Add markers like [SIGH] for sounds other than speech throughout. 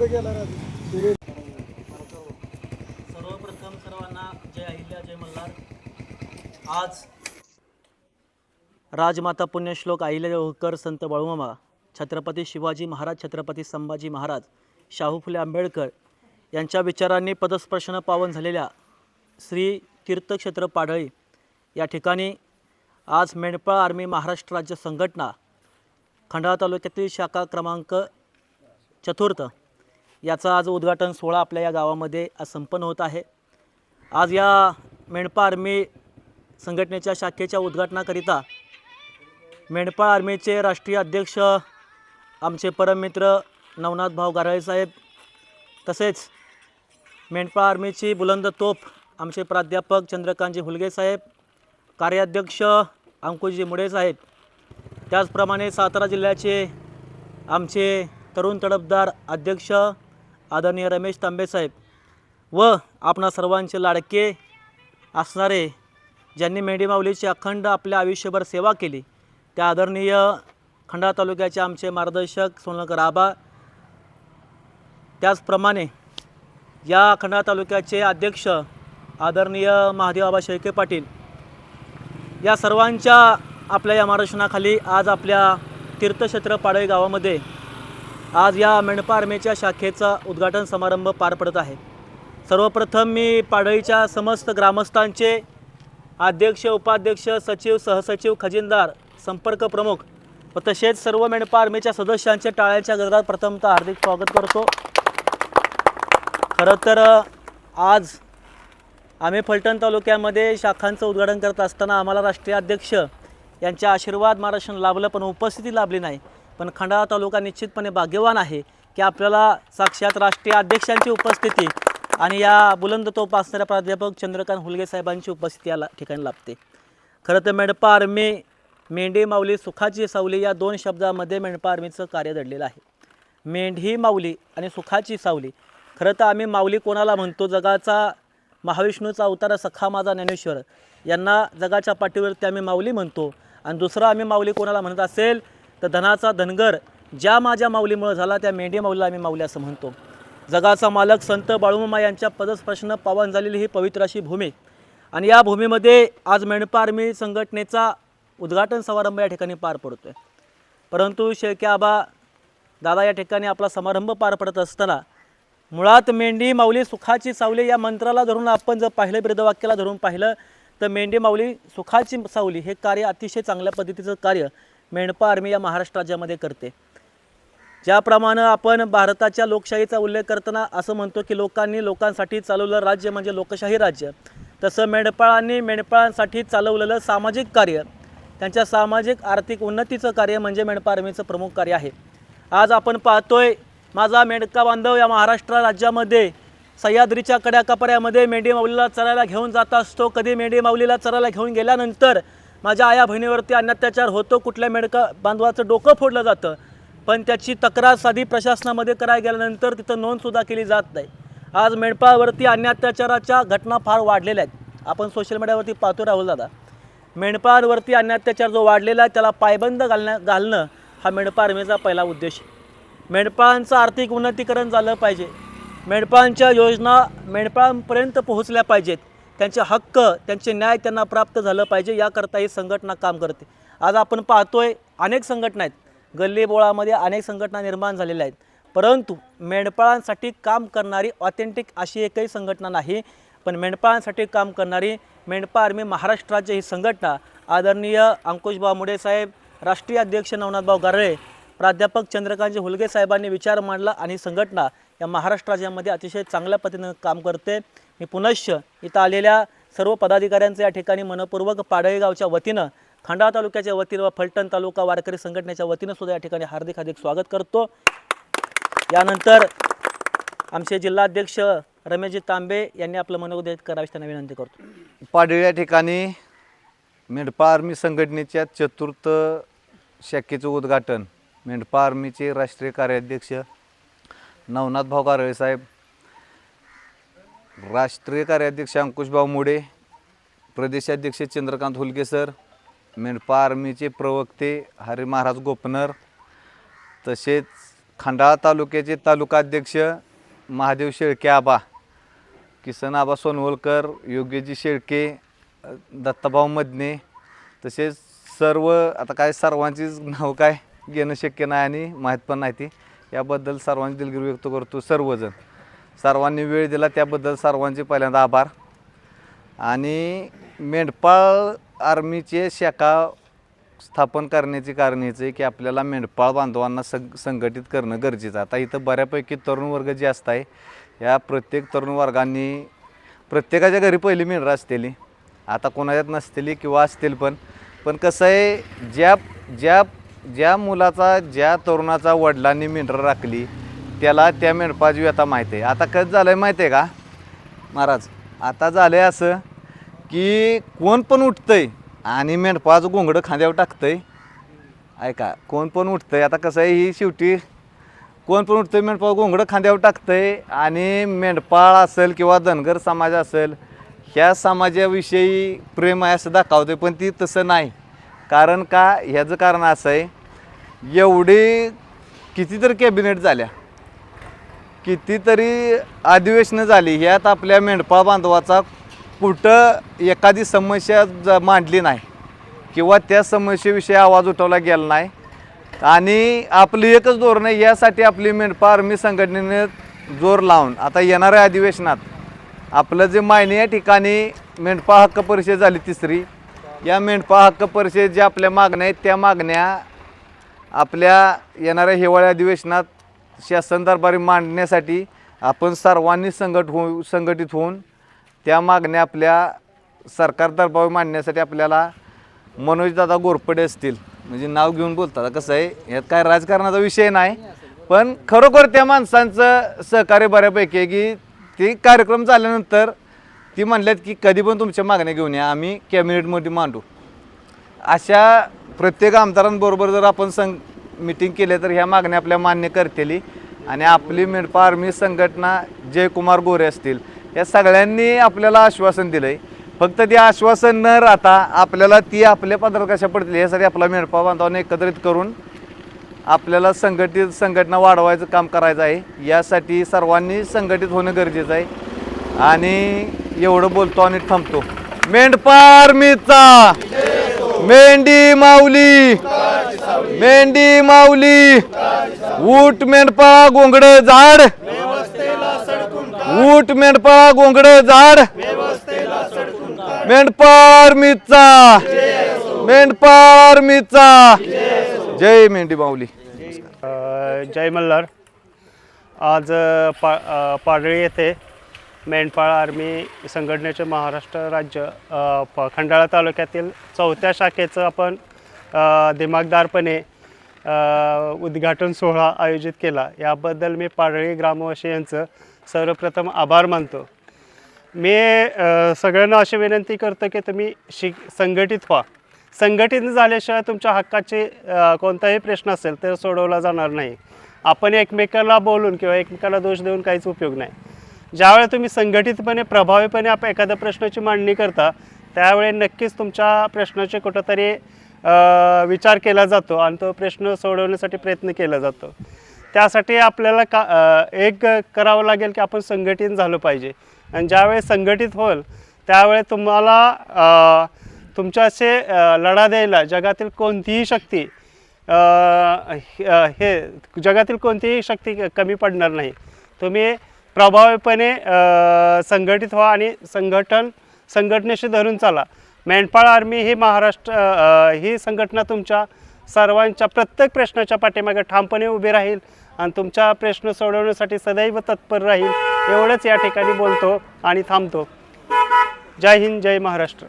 कुठे गेला राजू. सर्वप्रथम सर्वांना जय अहिल्या जय मल्हार. आज राजमाता पुण्यश्लोक अहिल्या होळकर संत बाळूमामा छत्रपती शिवाजी महाराज छत्रपती संभाजी महाराज शाहू फुले आंबेडकर यांच्या विचारांनी पदस्पर्शनं पावन झालेल्या श्री तीर्थक्षेत्र पाडळी या ठिकाणी आज मेंढपाळ आर्मी महाराष्ट्र राज्य संघटना खंडाळा तालुक्यातील शाखा क्रमांक चतुर्थ याचा आज उद्घाटन सोहळा आपल्या या गावामध्ये आज संपन्न होत आहे. आज या मेंढपाळ आर्मी संघटनेच्या शाखेच्या उद्घाटनाकरिता मेंढपाळ आर्मीचे राष्ट्रीय अध्यक्ष आमचे परममित्र नवनाथ भाऊ गाराळे साहेब तसेच मेंढपाळ आर्मीची बुलंद तोफ आमचे प्राध्यापक चंद्रकांतजी हुलगे साहेब कार्याध्यक्ष अंकुशजी मुडे साहेब त्याचप्रमाणे सातारा जिल्ह्याचे आमचे तरुण तडफदार अध्यक्ष आदरणीय रमेश तांबेसाहेब व आपणा सर्वांचे लाडके असणारे ज्यांनी मेंढी माऊलीची अखंड आपल्या आयुष्यभर सेवा केली त्या आदरणीय खंडा तालुक्याचे आमचे मार्गदर्शक सोनलकर आबा. त्याचप्रमाणे या अखंडा तालुक्याचे अध्यक्ष आदरणीय महादेव आबा शेळके पाटील या सर्वांच्या आपल्या या मार्गदर्शनाखाली आज आपल्या तीर्थक्षेत्र पाडळी गावामध्ये आज या मेंढपा आर्मीच्या शाखेचा उद्घाटन समारंभ पार पडत आहे. सर्वप्रथम मी पाडळीच्या समस्त ग्रामस्थांचे अध्यक्ष उपाध्यक्ष सचिव सहसचिव खजिनदार संपर्क प्रमुख व तसेच सर्व मेंढपा आर्मीच्या सदस्यांचे टाळ्यांच्या गजरात प्रथमतः हार्दिक स्वागत करतो. खरं तर आज आम्ही फलटण तालुक्यामध्ये शाखांचं उद्घाटन करत असताना आम्हाला राष्ट्रीय अध्यक्ष यांच्या आशीर्वाद महाराष्ट्र लाभलं पण उपस्थिती लाभली नाही. पण खंडाळा तालुका निश्चितपणे भाग्यवान आहे की आपल्याला साक्षात राष्ट्रीय अध्यक्षांची उपस्थिती आणि या बुलंद तोप असणाऱ्या प्राध्यापक चंद्रकांत हुलगे साहेबांची उपस्थिती या ठिकाणी लाभते. खरं तर मेंढपा आर्मी मेंढी माऊली सुखाची सावली या दोन शब्दामध्ये मेंढपा आर्मीचं कार्य दडलेलं आहे. मेंढी माऊली आणि सुखाची सावली. खरं तर आम्ही माऊली कोणाला म्हणतो? जगाचा महाविष्णूचा अवतार सखा माझा ज्ञानेश्वर. यांना जगाच्या पाठीवरती आम्ही माऊली म्हणतो. आणि दुसरं आम्ही माऊली कोणाला म्हणत असेल? तर धनाचा धनगर ज्या माझ्या माऊलीमुळं झाला त्या मेंढी माऊलीला आम्ही माऊली असं म्हणतो. जगाचा मालक संत बाळूमामा यांच्या पदस्पर्शनं पावन झालेली ही पवित्र अशी भूमी. आणि या भूमीमध्ये आज मेंढपा आर्मी संघटनेचा उद्घाटन समारंभ या ठिकाणी पार पडतो आहे परंतु शेळक्याबा दादा या ठिकाणी आपला समारंभ पार पडत असताना मुळात मेंढी माऊली सुखाची सावली या मंत्राला धरून आपण जर पाहिलं ब्रीदवाक्याला धरून पाहिलं तर मेंढी माऊली सुखाची सावली हे कार्य अतिशय चांगल्या पद्धतीचं कार्य. मेंढपा आर्मी या महाराष्ट्र राज्यामध्ये करते. ज्याप्रमाणे आपण भारताच्या लोकशाहीचा उल्लेख करताना असं म्हणतो की लोकांनी लोकांसाठी चालवलं राज्य म्हणजे लोकशाही राज्य. तसं मेंढपाळांनी मेंढपाळांसाठी चालवलेलं सामाजिक कार्य त्यांच्या सामाजिक आर्थिक उन्नतीचं कार्य म्हणजे मेंढपा आर्मीचं प्रमुख कार्य आहे. आज आपण पाहतोय माझा मेंढका बांधव या महाराष्ट्र राज्यामध्ये सह्याद्रीच्या कड्याकपऱ्यामध्ये मेंढी माऊलीला चरायला घेऊन जात असतो. कधी मेंढी माऊलीला चरायला घेऊन गेल्यानंतर माझ्या आया बहिणीवरती अन्यात्याचार होतो कुठल्या मेडका बांधवाचं डोकं फोडलं जातं पण त्याची तक्रार साधी प्रशासनामध्ये करायला गेल्यानंतर तिथं नोंदसुद्धा केली जात नाही. आज मेंढपाळावरती अन्यात्याचाराच्या घटना फार वाढलेल्या आहेत. आपण सोशल मीडियावरती पाहतो राहुल दादा. मेंढपाळांवरती अन्यात्याचार जो वाढलेला आहे त्याला पायबंद घालण्या घालणं हा मेंढपाळ आर्मीचा पहिला उद्देश आहे. मेंढपाळांचं आर्थिक उन्नतीकरण झालं पाहिजे. मेंढपाळांच्या योजना मेंढपाळांपर्यंत पोहोचल्या पाहिजेत. त्यांचे हक्क त्यांचे न्याय त्यांना प्राप्त झालं पाहिजे याकरता ही संघटना काम करते. आज आपण पाहतोय अनेक संघटना आहेत. गल्लीबोळामध्ये अनेक संघटना निर्माण झालेल्या आहेत. परंतु मेंढपाळांसाठी काम करणारी ऑथेंटिक अशी एकही संघटना नाही. पण मेंढपाळांसाठी काम करणारी मेंढपा आर्मी महाराष्ट्राची ही संघटना आदरणीय अंकुशभाऊ मुडे साहेब राष्ट्रीय अध्यक्ष नवनाथभाऊ गारळे प्राध्यापक चंद्रकांतजी हुलगे साहेबांनी विचार मांडला आणि संघटना या महाराष्ट्र राज्यामध्ये अतिशय चांगल्या पद्धतीनं काम करते. मी पुनश्च इथं आलेल्या सर्व पदाधिकाऱ्यांचं या ठिकाणी मनपूर्वक पाडळेगावच्या वतीनं खंडाळा तालुक्याच्या वतीनं व फलटण तालुका वारकरी संघटनेच्या वतीनं सुद्धा या ठिकाणी हार्दिक हार्दिक स्वागत करतो. यानंतर आमचे जिल्हाध्यक्ष रमेशजी तांबे यांनी आपलं मनोगत करावे त्यांना विनंती करतो. पाडळी या ठिकाणी मेंढपा आर्मी संघटनेच्या चतुर्थ शाखेचं उद्घाटन मेंढपा आर्मीचे राष्ट्रीय कार्याध्यक्ष नवनाथ भाऊ गारळे साहेब राष्ट्रीय कार्याध्यक्ष अंकुशभाऊ मुडे प्रदेशाध्यक्ष चंद्रकांत हुलगे सर मेंढपा आर्मीचे प्रवक्ते हरी महाराज गोपनर तसेच खंडाळा तालुक्याचे तालुकाध्यक्ष महादेव शेळके आबा किसन आबा सोनवलकर योग्यजी शेळके दत्ताभाऊ मदने तसेच सर्व आता काय सर्वांचीच नाव काय घेणं शक्य नाही आणि माहीत पण नाही ती. याबद्दल सर्वांची दिलगिरी व्यक्त करतो सर्वजण. सर्वांनी वेळ दिला त्याबद्दल सर्वांचे पहिल्यांदा आभार. आणि मेंढपाळ आर्मीचे शाखा स्थापन करण्याचे कारण हेच आहे की आपल्याला मेंढपाळ बांधवांना सं संघटित करणं गरजेचं आहे. आता इथं बऱ्यापैकी तरुण वर्ग जे असत आहे या प्रत्येक तरुण वर्गांनी प्रत्येकाच्या घरी पहिली मेंढरं असतेली. आता कोणाच्यात नसतेली किंवा असतील पण पण कसं आहे ज्या ज्या ज्या मुलाचा ज्या तरुणाचा वडिलांनी मेंढरं राखली त्याला त्या मेंढपाची व्यथा माहीत आहे. आता कसं झालं आहे माहीत आहे का? महाराज आता झालं आहे असं की कोण पण उठतंय आणि मेंढपाचं घोंगडं खांद्यावर टाकतंय ऐका कोण पण उठतंय आता कसं आहे ही शेवटी कोण पण उठतंय मेंढपाळ घोंगडं खांद्यावर टाकतंय आणि मेंढपाळ असेल किंवा धनगर समाज असेल ह्या समाजाविषयी प्रेम आहे असं दाखवतंय पण ती तसं नाही. कारण का? ह्याचं कारण असं आहे एवढी कितीतरी कॅबिनेट झाल्या. कितीतरी अधिवेशनं झाली ह्यात आपल्या मेंढपाळ बांधवाचा कुठं एखादी समस्या ज मांडली नाही किंवा त्या समस्येविषयी आवाज उठवला गेला नाही. आणि आपली एकच धोरण आहे यासाठी आपली मेंढपाळ आर्मी संघटनेने जोर लावून आता येणाऱ्या अधिवेशनात आपलं जे मायनी या ठिकाणी मेंढपाळ हक्क परिषद झाली तिसरी. या मेंढपाळ हक्क परिषद ज्या आपल्या मागण्या आहेत त्या मागण्या आपल्या येणाऱ्या हिवाळ्या अधिवेशनात शासन दरबारी मांडण्यासाठी आपण सर्वांनी संघट हो संघटित होऊन त्या मागण्या आपल्या सरकार दरबारी मांडण्यासाठी आपल्याला मनोजदादा गोरपडे असतील. म्हणजे नाव घेऊन बोलतात कसं आहे यात काय राजकारणाचा विषय नाही पण खरोखर त्या माणसांचं सहकार्य बऱ्यापैकी आहे की ते कार्यक्रम झाल्यानंतर ती म्हणल्यात की कधी पण तुमच्या मागण्या घेऊन या आम्ही कॅबिनेटमध्ये मांडू. अशा प्रत्येक आमदारांबरोबर जर आपण सं मिटिंग केले तर ह्या मागण्या आपल्या मान्य करतेली आणि आपली मेडपा आर्मी संघटना जयकुमार गोरे असतील या सगळ्यांनी आपल्याला आश्वासन दिलं आहे फक्त ते आश्वासन न राहता आपल्याला ती आपल्या पदरात कशा पडतील यासाठी आपला मेडपा बांधवांना एकत्रित करून आपल्याला संघटित संघटना वाढवायचं काम करायचं आहे. यासाठी सर्वांनी संघटित होणं गरजेचं आहे. आणि एवढं बोलतो आणि थांबतो. मेंढपार्मीचा मेंढी माऊली. मेंढी माऊली ऊट मेंढपाळा गोंगड झाड ऊट मेंढपाळा गोंगड झाड मेंढपार्मीचा मेंढपार्मीचा जय मेंढी माऊली. जय मल्हार. आज पा पाडळी येथे मेंढपाळ आर्मी संघटनेचे महाराष्ट्र राज्य प- खंडाळा तालुक्यातील चौथ्या शाखेचं आपण दिमागदारपणे उद्घाटन सोहळा आयोजित केला. याबद्दल मी पाडळी ग्रामवासी यांचं सर्वप्रथम आभार मानतो. मी सगळ्यांना अशी विनंती करतो की तुम्ही शिक संघटित व्हा. संघटित झाल्याशिवाय तुमच्या हक्काचे कोणताही प्रश्न असेल तर सोडवला जाणार नाही. आपण एकमेकाला बोलून किंवा एकमेकाला दोष देऊन काहीच उपयोग नाही. ज्यावेळेला तुम्ही संघटितपणे प्रभावीपणे आप एखाद्या प्रश्नाची मांडणी करता त्यावेळी नक्कीच तुमच्या प्रश्नाचे कुठंतरी विचार केला जातो आणि तो प्रश्न सोडवण्यासाठी प्रयत्न केला जातो. त्यासाठी आपल्याला का एक करावं लागेल की आपण संघटित झालं पाहिजे. आणि ज्यावेळेस संघटित होईल त्यावेळेस तुम्हाला अ, तुमच्याशी लढा द्यायला जगातील कोणतीही शक्ती हे जगातील कोणतीही शक्ती क- कमी पडणार नाही. तुम्ही प्रभावीपणे संघटित व्हा आणि संघटन संघटनेशी धरून चाला. मेंढपाळ आर्मी ही महाराष्ट्र ही संघटना तुमच्या सर्वांच्या प्रत्येक प्रश्नाच्या पाठीमागे ठामपणे उभी राहील आणि तुमचा प्रश्न सोडवण्यासाठी सदैव तत्पर राहील एवढंच या ठिकाणी बोलतो आणि थांबतो. जय हिंद जय महाराष्ट्र.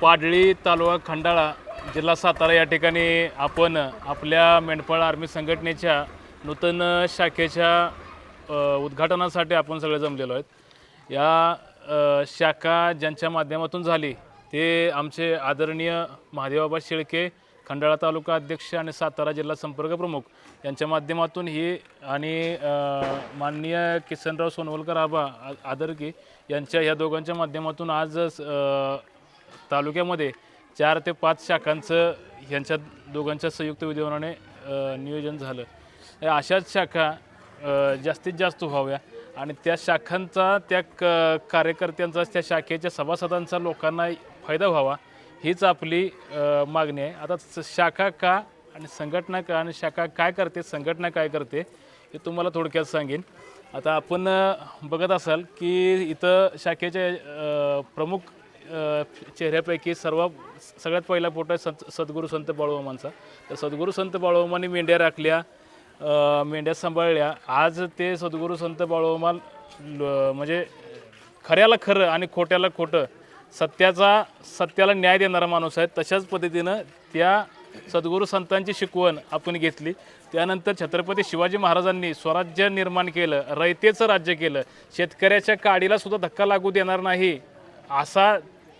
पाडळी तालुका खंडाळा जिल्हा सातारा या ठिकाणी आपण आपल्या मेंढपाळ आर्मी संघटनेच्या नूतन शाखेच्या उद्घाटनासाठी आपण सगळे जमलेलो आहेत. या शाखा ज्यांच्या माध्यमातून झाली ते आमचे आदरणीय महादेवाबा शेळके खंडाळा तालुका अध्यक्ष आणि सातारा जिल्हा संपर्क प्रमुख यांच्या माध्यमातून ही आणि माननीय किसनराव सोनवलकर आबा आदरकी यांच्या ह्या दोघांच्या माध्यमातून आज तालुक्यामध्ये चार ते पाच शाखांचं ह्यांच्या दोघांच्या संयुक्त विद्यमानाने नियोजन झालं. या अशाच शाखा जास्तीत जास्त व्हाव्या आणि त्या शाखांचा त्या क कार्यकर्त्यांचा त्या शाखेच्या सभासदांचा लोकांना फायदा व्हावा हीच आपली मागणी आहे. आता शाखा का आणि संघटना का आणि शाखा काय करते संघटना काय करते हे तुम्हाला थोडक्यात सांगेन. आता आपण बघत असाल की इथं शाखेचे प्रमुख चेहऱ्यापैकी सर्व सगळ्यात पहिला फोटो आहे संत सद्गुरू संत बाळूमामांचा. तर सद्गुरू संत बाळूमामांनी मेंढ्या राखल्या मेंढ्या सांभाळल्या. आज ते सद्गुरू संत बाळूमान म्हणजे खऱ्याला खरं आणि खोट्याला खोटं सत्याचा सत्याला न्याय देणारा माणूस आहे. तशाच पद्धतीनं त्या सद्गुरू संतांची शिकवण आपण घेतली. त्यानंतर छत्रपती शिवाजी महाराजांनी स्वराज्य निर्माण केलं रयतेचं राज्य केलं. शेतकऱ्याच्या काडीला सुद्धा धक्का लागू देणार नाही असा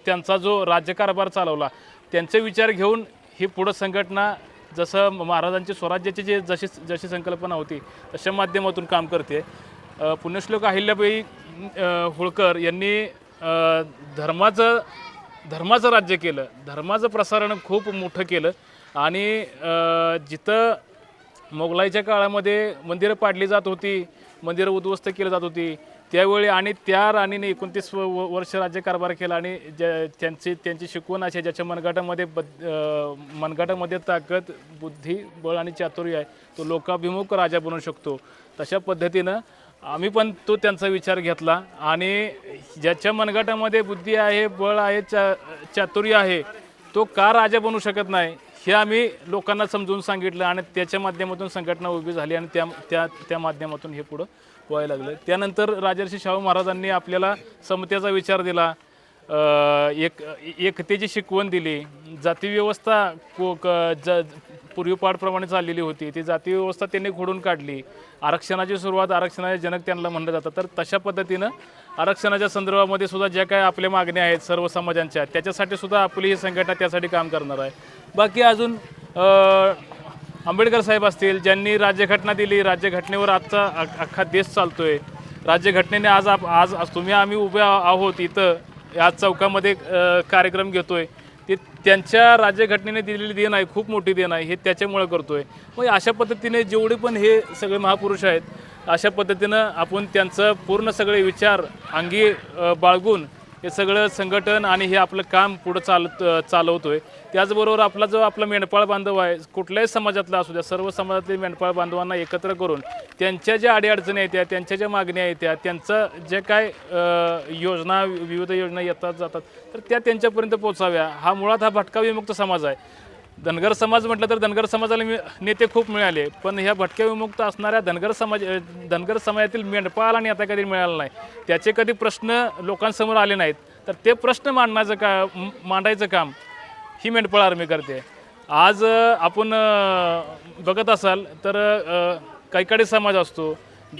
त्यांचा जो राज्यकारभार चालवला. त्यांचे विचार घेऊन ही पुढं संघटना जसं महाराजांची स्वराज्याची जी जशी जशी संकल्पना होती तशा माध्यमातून काम करते. पुण्यश्लोक अहिल्याबाई होळकर यांनी धर्माचं धर्माचं राज्य केलं. धर्माचं प्रसारण खूप मोठं केलं. आणि जिथं मोगलाईच्या काळामध्ये मंदिरं पाडली जात होती मंदिरं उद्ध्वस्त केली जात होती त्यावेळी आणि त्या राणीने एकोणतीस व- वर्ष राज्यकारभार केला आणि ज्या त्यांची त्यांची शिकवण अशी ज्याच्या मनगाटामध्ये बद मनगाटामध्ये ताकद बुद्धी बळ आणि चातुर्य आहे तो लोकाभिमुख राजा बनू शकतो. तशा पद्धतीनं आम्ही पण तो त्यांचा विचार घेतला. आणि ज्याच्या मनगटामध्ये बुद्धी आहे बळ आहे चा चातुर्य आहे तो का राजा बनू शकत नाही हे आम्ही लोकांना समजून सांगितलं आणि त्याच्या माध्यमातून संघटना उभी झाली आणि त्या त्या त्या माध्यमातून हे पुढं व्हायला लागलं. त्यानंतर राजर्षी शाहू महाराजांनी आपल्याला समतेचा विचार दिला. एक एकतेची शिकवण दिली जातीव्यवस्था को क- ज पूर्वीपाठप्रमाणे चाललेली होती. ती जाती व्यवस्था त्यांनी खोडून काढली. आरक्षणाची सुरुवात आरक्षणाचे जनक त्यांना म्हणलं जातं. तर तशा पद्धतीनं आरक्षणाच्या संदर्भामध्ये सुद्धा ज्या काय आपल्या मागण्या आहेत सर्व समाजांच्या त्याच्यासाठी सुद्धा आपली ही संघटना त्यासाठी काम करणार आहे. बाकी अजून आंबेडकर साहेब असतील ज्यांनी राज्यघटना दिली राज्यघटनेवर आजचा अख्खा देश चालतोय. राज्यघटनेने आज आप आज तुम्ही आम्ही उभे आहोत इथं. या चौकामध्ये कार्यक्रम कार्यक्रम घेतोय. ते त्यांच्या राज्यघटनेने दिलेली देण आहे खूप मोठी देण आहे हे त्याच्यामुळे करतोय. मग अशा पद्धतीने जेवढे पण हे सगळे महापुरुष आहेत अशा पद्धतीनं आपण त्यांचं पूर्ण सगळे विचार अंगी बाळगून हे सगळं संघटन आणि हे आपलं काम पुढं चालत आहे त्याचबरोबर आपला जो आपला मेंढपाळ बांधव आहे कुठल्याही समाजातला असू द्या सर्व समाजातले मेंढपाळ बांधवांना एकत्र करून त्यांच्या ज्या अडीअडचणी येत्या त्यांच्या ज्या मागण्या येत्या त्यांचं जे काय योजना विविध योजना येतात जातात तर त्या त्यांच्यापर्यंत पोचाव्या हा मुळात हा भटका विमुक्त समाज आहे. धनगर समाज म्हटलं तर धनगर समाजाला मी नेते खूप मिळाले पण ह्या भटक्या विमुक्त असणाऱ्या धनगर समाज धनगर समाजातील मेंढपाळाला नेता कधी मिळाला नाही त्याचे कधी प्रश्न लोकांसमोर आले नाहीत. तर ते प्रश्न मांडण्याचं का मांडायचं काम ही मेंढपाळ आर्मी करते. आज आपण बघत असाल तर कैकाडी समाज असतो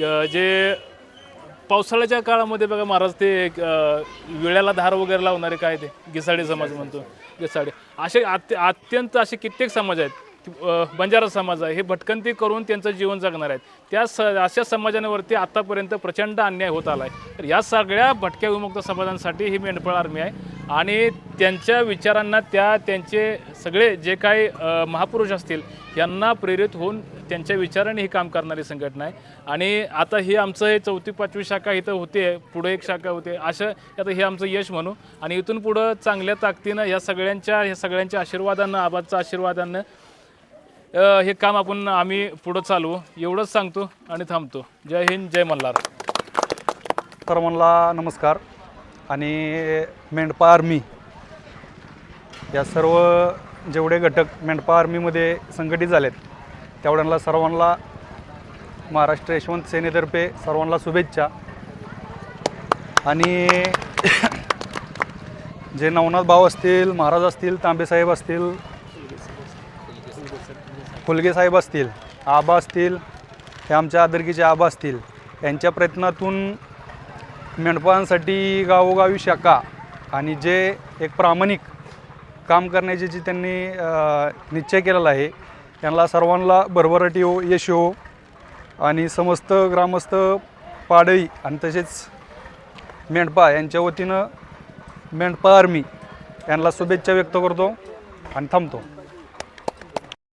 ग- जे पावसाळ्याच्या काळामध्ये बघा महाराज ते एक, विळ्याला धार वगैरे लावणारे काय ते गिसाडी समाज म्हणतो गिसाडी असे अत्य अत्यंत असे कित्येक समाज आहेत. बंजारा समाज आहे. हे भटकंती करून त्यांचं जीवन जगणार आहेत. त्या स अशा समाजांवरती आतापर्यंत प्रचंड अन्याय होत आला आहे तर या सगळ्या भटक्या विमुक्त समाजांसाठी ही मेंढपाळ आर्मी आहे. आणि त्यांच्या विचारांना त्या त्यांचे सगळे जे काही महापुरुष असतील यांना प्रेरित होऊन त्यांच्या विचाराने ही काम करणारी संघटना आहे. आणि आता ही आमचं हे चौथी पाचवी शाखा इथं होते पुढे एक शाखा होते असं आता हे आमचं यश म्हणू आणि इथून पुढं चांगल्या ताकदीनं या सगळ्यांच्या ह्या सगळ्यांच्या आशीर्वादानं आबादच्या आशीर्वादानं हे काम आपण आम्ही पुढं चालवू. एवढंच सांगतो आणि थांबतो. जय हिंद जय मल्हार. सर्वांना नमस्कार. आणि मेंढपा आर्मी या सर्व जेवढे घटक मेंढपा आर्मीमध्ये संघटित झालेत तेवढ्यांना सर्वांना महाराष्ट्र यशवंत सेनेतर्फे सर्वांना शुभेच्छा. आणि [COUGHS] जे नवनाथ भाऊ असतील महाराज असतील तांबेसाहेब असतील फुलगे साहेब असतील आबा असतील हे आमच्या आदरकीचे आबा असतील यांच्या प्रयत्नातून मेंढपाळांसाठी गावोगावी शाखा आणि जे एक प्रामाणिक काम करण्याची जी त्यांनी निश्चय केलेला आहे त्यांना सर्वांना भरभराटी हो यश हो. आणि समस्त ग्रामस्थ पाडळी आणि तसेच मेंढपा यांच्या वतीनं मेंढपा आर्मी यांना शुभेच्छा व्यक्त करतो आणि थांबतो.